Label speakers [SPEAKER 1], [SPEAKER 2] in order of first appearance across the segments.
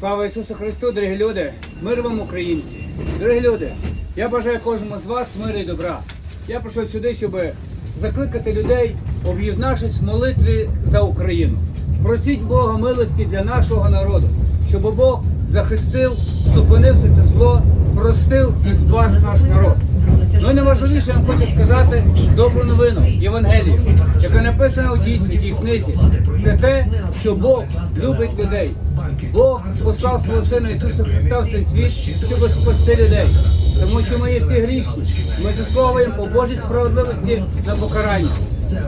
[SPEAKER 1] Слава Ісусу Христу, дорогі люди, мир вам, українці. Дорогі люди, я бажаю кожному з вас миру і добра. Я прийшов сюди, щоб закликати людей, об'єднавшись в молитві за Україну. Просіть Бога милості для нашого народу, щоб Бог захистив, зупинив все це зло, простив і спас наш народ. Ну і найважливіше я вам хочу сказати добру новину Євангелію, яка написана у тій книзі. Це те, що Бог любить людей. Бог послав свого Сина Ісуса Христа в цей світ, щоб спасти людей. Тому що ми є всі грішні. Ми заслуговуємо по Божій справедливості на покарання.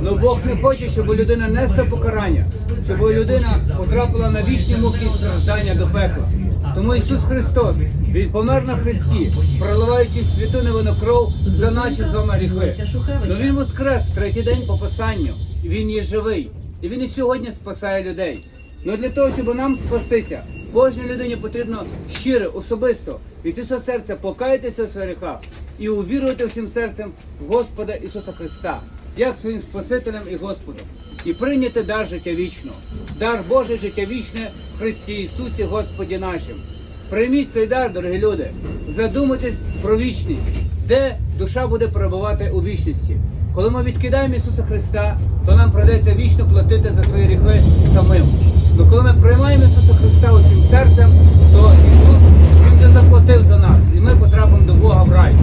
[SPEAKER 1] Но Бог не хоче, щоб людина несла покарання, щоб людина потрапила на вічні муки і страждання до пекла. Тому Ісус Христос, Він помер на Христі, проливаючи святу невинну кров за наші з вами гріхи. Но Він воскрес третій день по Писанню, Він є живий. І Він і сьогодні спасає людей. Ну для того, щоб нам спастися, кожній людині потрібно щире, особисто від усього серця покаятися в своїх гріхах і увірувати всім серцем в Господа Ісуса Христа, як своїм Спасителем і Господом, і прийняти дар життя вічного, дар Боже життя вічне в Христі Ісусі Господі нашим. Прийміть цей дар, дорогі люди, задумайтесь про вічність, де душа буде перебувати у вічності. Коли ми відкидаємо Ісуса Христа, то нам прийдеться вічно платити за свої гріхи самим. Но коли ми приймаємо Ісуса Христа усім серцем, то Ісус Він вже заплатив за нас, і ми потрапимо до Бога в рай.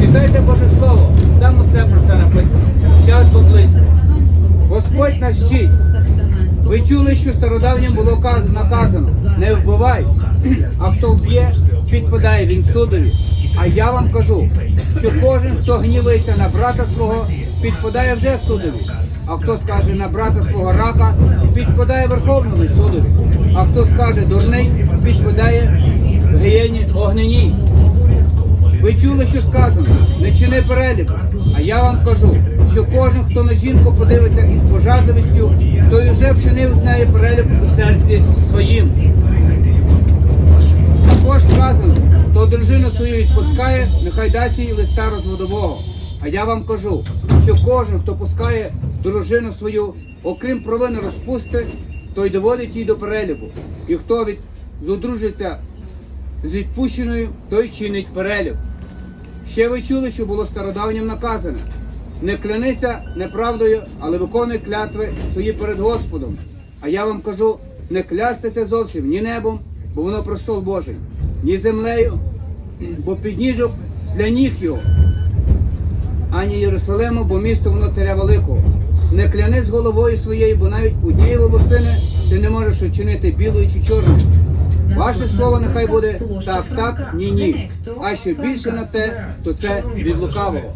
[SPEAKER 1] Читайте Боже Слово, там усе про це написано. Час поблизько. Господь нас вчить. Ви чули, що стародавнім було наказано не вбивай, а хто вб'є, підпадає він судові. А я вам кажу, що кожен, хто гнівається на брата свого, підпадає вже судові. А хто скаже на брата свого рака, підпадає Верховному судові. А хто скаже дурний, підпадає гієні огненій. Ви чули, що сказано, не чини переліку. А я вам кажу, що кожен, хто на жінку подивиться із пожадливістю, той вже вчинив з неї перелік у серці своїм. Також сказано, хто дружину свою відпускає, нехай дасть їй листа розводового. А я вам кажу, що кожен, хто пускає дружину свою, окрім провини розпусти, той доводить її до переліку. І хто від зудружиться з відпущеною, той чинить перелік. Ще ви чули, що було стародавнім наказане. Не клянися неправдою, але виконуй клятви свої перед Господом. А я вам кажу, не клястися зовсім ні небом, бо воно престол Божий, ні землею, бо підніжок для ніг його, ані Єрусалиму, бо місто воно царя великого. Не клянись головою своєю, бо навіть однієї волосини ти не можеш учинити білою чи чорною. Ваше слово нехай буде так, так, ні, ні. А що більше на те, то це від лукавого.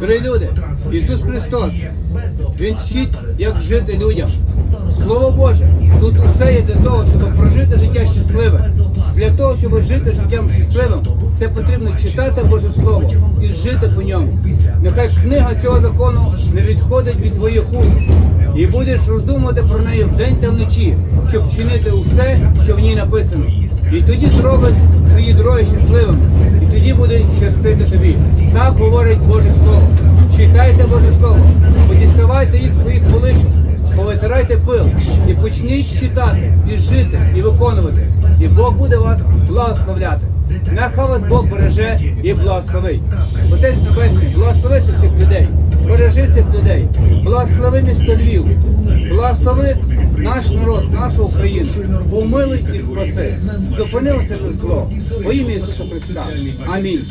[SPEAKER 1] Дорогі люди, Ісус Христос, Він вчить, як жити людям. Слово Боже, тут усе є для того, щоб прожити життя щасливе. Для того, щоб жити життям щасливим, це потрібно читати Боже Слово і жити по ньому. Нехай книга цього закону не відходить від твоїх уст. І будеш роздумувати про неї вдень та вночі, щоб чинити усе, що в ній написано. І тоді зробиш свої дороги щасливими, і тоді буде щастити тобі. Так говорить Боже Слово. Читайте Боже Слово, подіставайте їх своїх поличок, повитирайте пил і почніть читати, і жити, і виконувати. І Бог буде вас благословляти. Нехай вас Бог береже і благословить. Отець Небесний, благослови цих людей, бережи цих людей, благослови місто Львів, благослови наш народ, нашу Україну, помилуй і спаси. Зупинилося це зло. Во ім'я Ісуса Христа. Амінь.